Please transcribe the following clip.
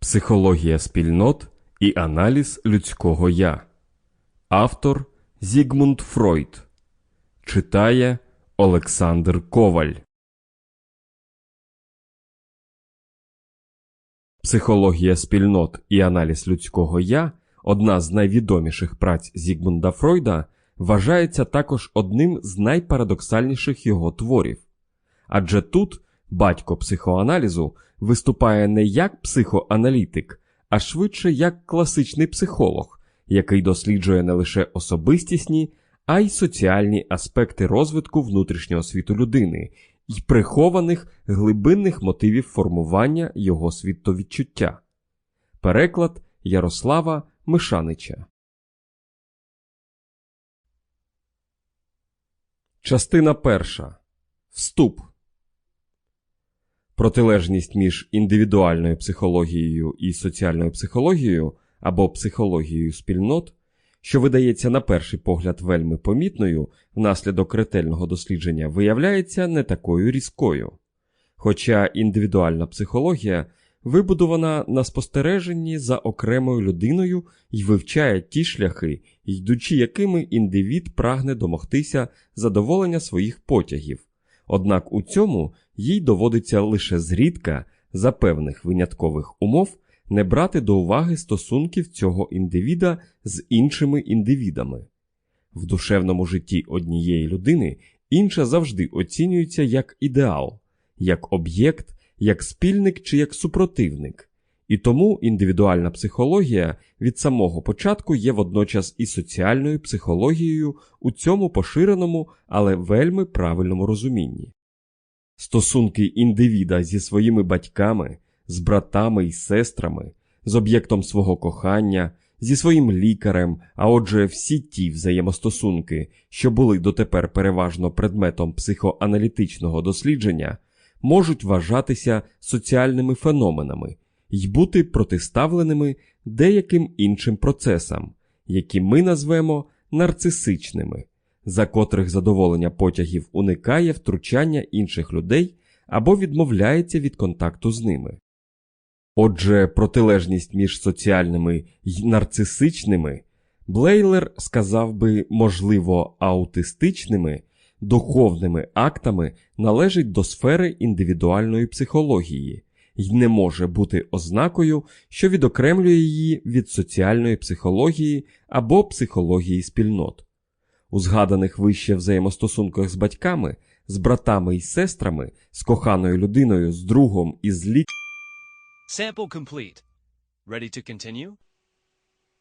Психологія спільнот і аналіз людського я. Автор Зігмунд Фройд. Читає Олександр Коваль. Психологія спільнот і аналіз людського я одна з найвідоміших праць Зігмунда Фройда, вважається також одним з найпарадоксальніших його творів. Адже тут батько психоаналізу виступає не як психоаналітик, а швидше як класичний психолог, який досліджує не лише особистісні, а й соціальні аспекти розвитку внутрішнього світу людини і прихованих глибинних мотивів формування його світовідчуття. Переклад Ярослава Мишанича. Частина перша. Вступ. Протилежність між індивідуальною психологією і соціальною психологією або психологією спільнот, що видається на перший погляд вельми помітною внаслідок ретельного дослідження, виявляється не такою різкою. Хоча індивідуальна психологія вибудована на спостереженні за окремою людиною і вивчає ті шляхи, йдучи якими індивід прагне домогтися задоволення своїх потягів. Однак у цьому їй доводиться лише зрідка, за певних виняткових умов, не брати до уваги стосунків цього індивіда з іншими індивідами. В душевному житті однієї людини інша завжди оцінюється як ідеал, як об'єкт, як спільник чи як супротивник. І тому індивідуальна психологія від самого початку є водночас і соціальною психологією у цьому поширеному, але вельми правильному розумінні. Стосунки індивіда зі своїми батьками, з братами і сестрами, з об'єктом свого кохання, зі своїм лікарем, а отже, всі ті взаємостосунки, що були дотепер переважно предметом психоаналітичного дослідження, можуть вважатися соціальними феноменами й бути протиставленими деяким іншим процесам, які ми назвемо нарцисичними, за котрих задоволення потягів уникає втручання інших людей або відмовляється від контакту з ними. Отже, протилежність між соціальними й нарцисичними Блейлер сказав би, можливо, аутистичними, духовними актами належить до сфери індивідуальної психології й не може бути ознакою, що відокремлює її від соціальної психології або психології спільнот. У згаданих вище взаємостосунках з батьками, з братами і сестрами, з коханою людиною, з другом і з літ. Sample complete. Ready to continue?